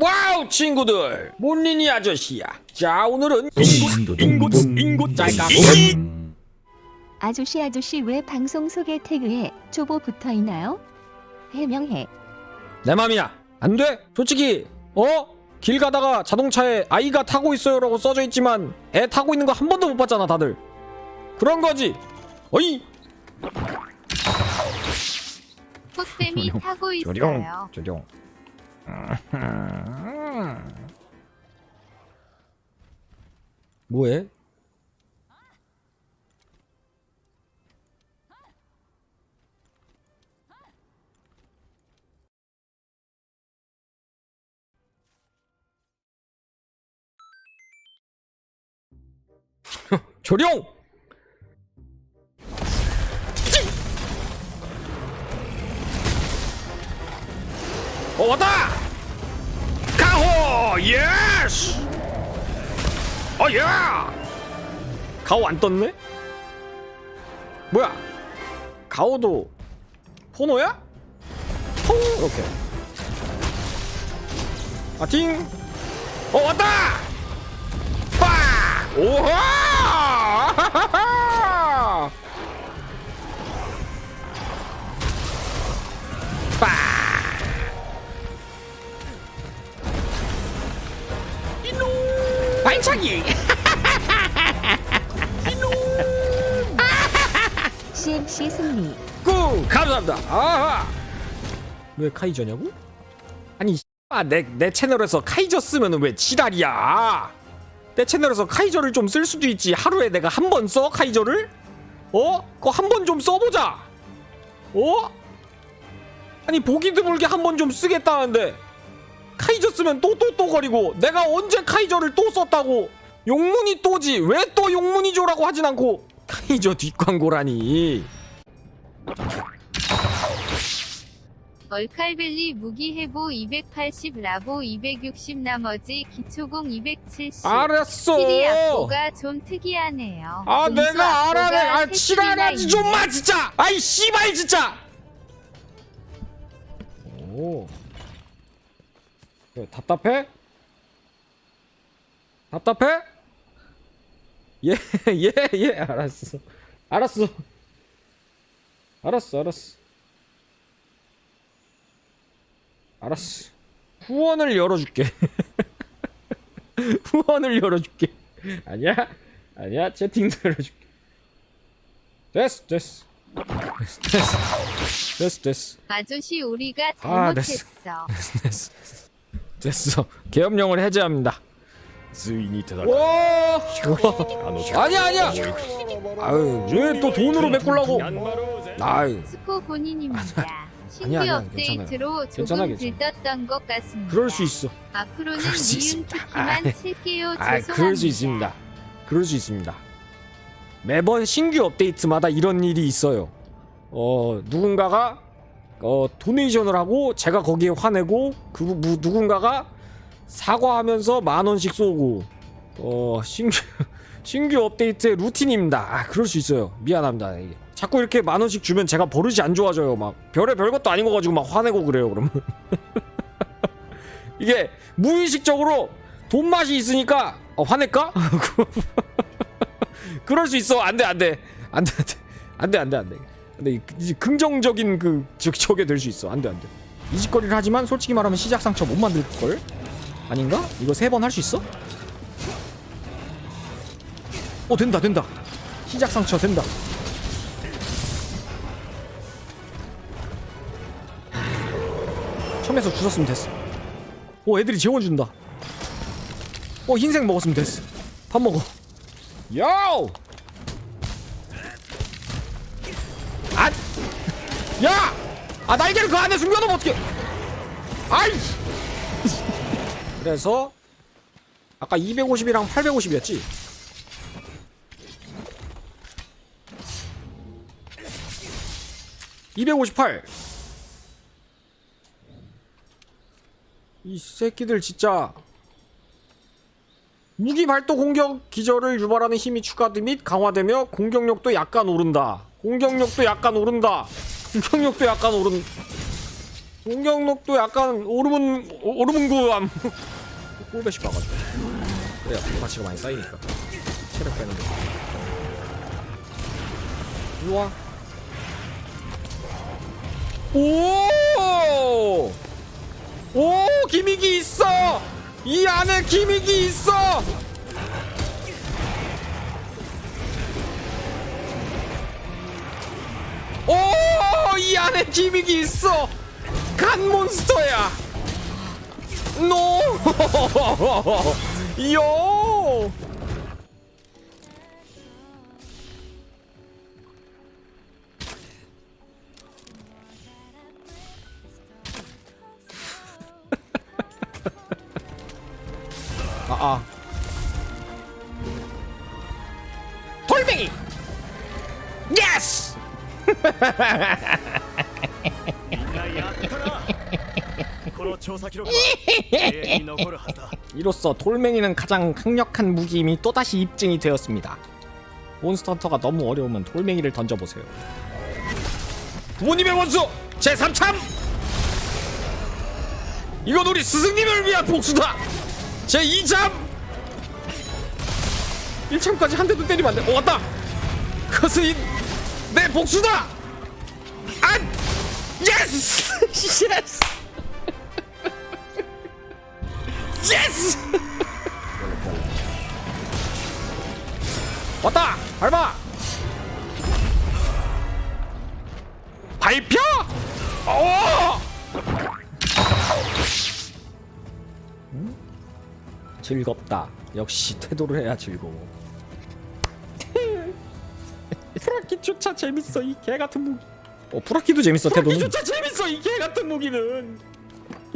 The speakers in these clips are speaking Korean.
와우 친구들. 몬리니 아저씨야. 자 오늘은 인곳 인곳 인곳 짤까 아저씨 아저씨 왜 방송 소개 태그에 초보 붙어 있나요? 해명해. 내 맘이야. 안 돼. 솔직히 어? 길 가다가 자동차에 아이가 타고 있어요라고 써져 있지만 애 타고 있는 거 한 번도 못 봤잖아 다들. 그런 거지. 어이! 포쌤이 타고 조룡 있어요. 조룡 뭐해? 조룡! 왔다! 가호! 예스! 어 예! 가오 안 떴네? 뭐야? 가오도 포노야? 퐁 이렇게 아 팅 어 왔다! 빠! 오하! 발차기! CMC 승리. 꾹! 감사합니다. 아하! 왜 카이저냐고? 아니 아, 내, 내 채널에서 카이저 쓰면 왜 지랄이야? 내 채널에서 카이저를 좀 쓸 수도 있지. 하루에 내가 한 번 써? 카이저를? 어? 그거 한 번 좀 써보자. 어? 아니 보기 드물게 한 번 좀 쓰겠다는데 카이저 쓰면 또 또 또 거리고 내가 언제 카이저를 또 썼다고? 용문이 또지. 왜 또 용문이죠라고 하진 않고. 카이저 뒷광고라니. 얼칼벨리 무기 해보 280 라보 260 나머지 기초공 270. 알았어. 시리 악보가 좀 특이하네요. 아 음수 내가 알아내 아 줄이나 좀마. 진짜! 아이 씨발 진짜! 오 왜, 답답해? 답답해? 예 예 예. 알았어. 알았어. 알았어 알았어. 알았어. 후원을 열어줄게. 후원을 열어줄게. 아니야? 아니야? 채팅도 열어줄게. 됐어 됐어. 됐어 됐어 됐어. 아저씨 우리가 아, 됐어. 잘못했어. 됐어 됐어 계엄령을 해제합니다 ついに戦う 와 あの 아니야 아니야 아유 왜 또 돈으로 메꾸려고 頑張ろうぜ 아유 스코 본인입니다. 신규 아니야, 아니야, 업데이트로 괜찮아, 조금 괜찮아. 들떴던 것 같습니다. 그럴 수 있어 앞으로는 그럴 수 미음 있습니다. 키키만 아, 칠게요. 아 죄송합니다. 그럴 수 있습니다 그럴 수 있습니다 매번 신규 업데이트마다 이런 일이 있어요 어 누군가가 어 도네이션을 하고 제가 거기에 화내고 그 무- 누군가가 사과하면서 만 원씩 쏘고 어 신규 신규 업데이트의 루틴입니다. 아 그럴 수 있어요. 미안합니다. 이게. 자꾸 이렇게 만 원씩 주면 제가 버릇이 안 좋아져요. 막 별의 별 것도 아닌 거 가지고 막 화내고 그래요. 그러면 이게 무의식적으로 돈 맛이 있으니까 어, 화낼까? 그럴 수 있어. 안돼 안돼 안돼 안돼 안돼 안돼. 근데 이- 이제 긍정적인 그 저, 저게 될수 있어. 안 돼 안 돼. 이 짓거리를 하지만 솔직히 말하면 시작 상처 못 만들 걸? 아닌가? 이거 세 번 할 수 있어? 어 된다 된다. 시작 상처 된다. 처음에서 주웠으면 됐어. 오 애들이 재워준다. 어 흰색 먹었으면 됐어. 밥 먹어. 요! 아! 야! 아 날개를 그 안에 숨겨놓으면 어떡해! 아이! 그래서 아까 250이랑 850이었지? (258) 이 새끼들 진짜 무기 발도 공격 기절을 유발하는 힘이 추가돼 및 강화되며 공격력도 약간 오른다. 공격력도 약간 오른다. 공격력도 약간 오른. 공격력도 약간 오르문 오- 오르문구함. 꿀배시 박았네. 그래야 가치가 많이 쌓이니까. 체력 빼는 거. 일로와 오! 오 기믹이 있어! 이 안에 기믹이 있어! 오! 이 안에 기믹이 있어! 간 몬스터야! 노! 요! 아, 아. 돌멩이! 예스! の調査記録は永遠に残るはずだ 이로써 돌멩이는 가장 강력한 무기임이 또다시 입증이 되었습니다. 몬스터 헌터가 너무 어려우면 돌멩이를 던져보세요. 부모님의 원수 제3참! 이건 우리 스승님을 위한 복수다! 제2참! 1참까지 한 대도 때리면 안 돼. 어, 왔다! 그것은 내 복수다! 안! 예스! 예스! 예스! 왔다! 밟아! 밟혀! 어! 음? 즐겁다. 역시 태도를 해야 즐거워. 프라키조차 재밌어 이 개 같은 무기. 어 프라키도 재밌어 태도는. 프라키조차 재밌어 이 개 같은 무기는.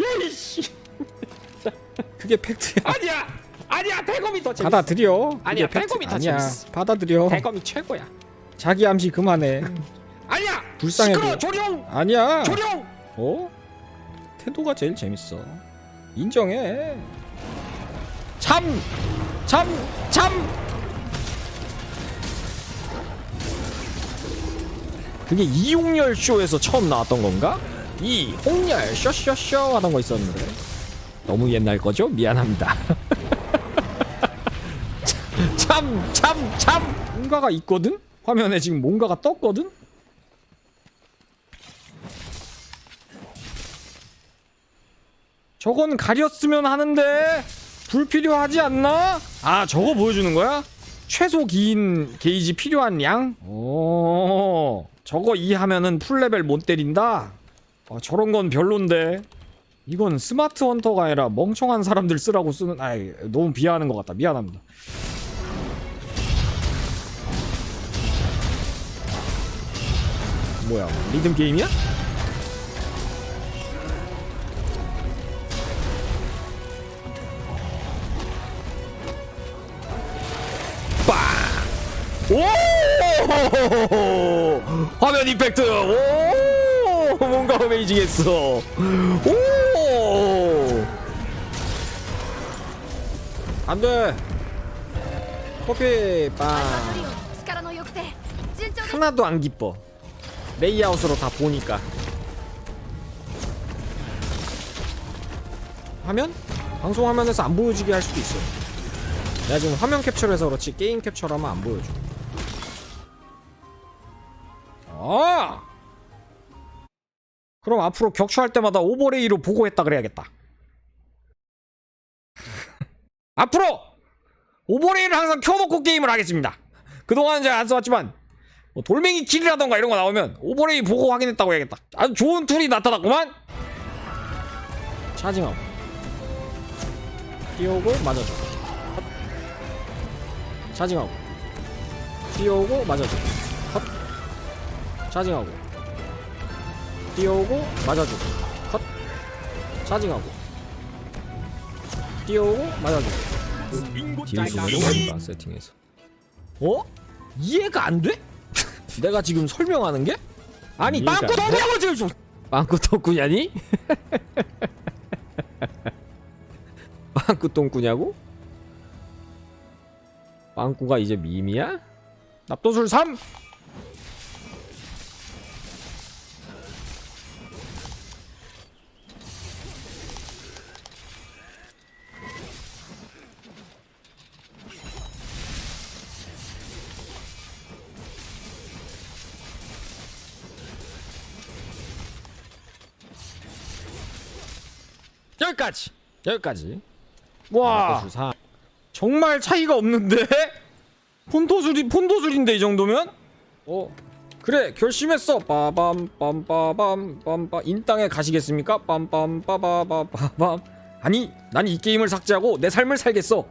야이씨. 그게 팩트야. 아니야. 아니야. 대검이 더 재밌어. 받아들여. 아니야, 그게 팩트- 대검이 더 아니야. 재밌어. 받아들여. 대검이 최고야. 자기 암시 그만해. 아니야. 불쌍해 시끄러 보여. 조룡. 아니야. 조룡. 어? 태도가 제일 재밌어. 인정해. 참! 참! 참! 그게 이홍열 쇼에서 처음 나왔던 건가? 이 홍열 쇼쇼쇼 하던 거 있었는데 너무 옛날 거죠? 미안합니다. 참! 참! 참! 뭔가가 있거든? 화면에 지금 뭔가가 떴거든? 저건 가렸으면 하는데 불필요하지 않나? 아 저거 보여주는 거야? 최소 긴 게이지 필요한 양? 오 저거 이 하면은 풀레벨 못 때린다? 아, 저런 건 별론데 이건 스마트 헌터가 아니라 멍청한 사람들 쓰라고 쓰는 아이 너무 비하하는 것 같다 미안합니다 뭐야 리듬 게임이야? 오! 화면 이펙트. 오! 뭔가 어메이징했어. 오! 안돼. 커피 빵. 하나도 안 기뻐. 레이아웃으로 다 보니까. 화면? 방송 화면에서 안 보여지게 할 수도 있어. 내가 지금 화면 캡처를 해서 그렇지. 게임 캡처를 하면 안 보여줘. 아! 그럼 앞으로 격추할 때마다 오버레이로 보고했다 그래야겠다. 앞으로 오버레이를 항상 켜놓고 게임을 하겠습니다. 그동안은 제가 안 써왔지만 뭐 돌멩이 길이라던가 이런 거 나오면 오버레이 보고 확인했다고 해야겠다. 아주 좋은 툴이 나타났구만. 차징하고 뛰어오고 맞아줘. 헛. 차징하고 뛰어오고 맞아줘. 헛. 차징하고 뛰어오고 맞아줘. 헛. 차징하고 뛰어오고 맞아줘. 딜 조절해봐 세팅해서. 어? 이해가 안 돼? 내가 지금 설명하는 게? 아니 이해가 빵꾸 안 돼? 덕구냐고 지금 좀 빵꾸 덕구냐니? 빵꾸 똥꾸냐고? 빵꾸가 이제 밈이야? 납도술 3! 여기까지. 여기까지. 와. 정말 차이가 없는데? 폰도술이 폰도술인데 이 정도면? 어? 그래 결심했어. 빠밤 빰빠밤 빰빠. 인땅에 가시겠습니까? 빰빰 빠바바바밤 아니 난 이 게임을 삭제하고 내 삶을 살겠어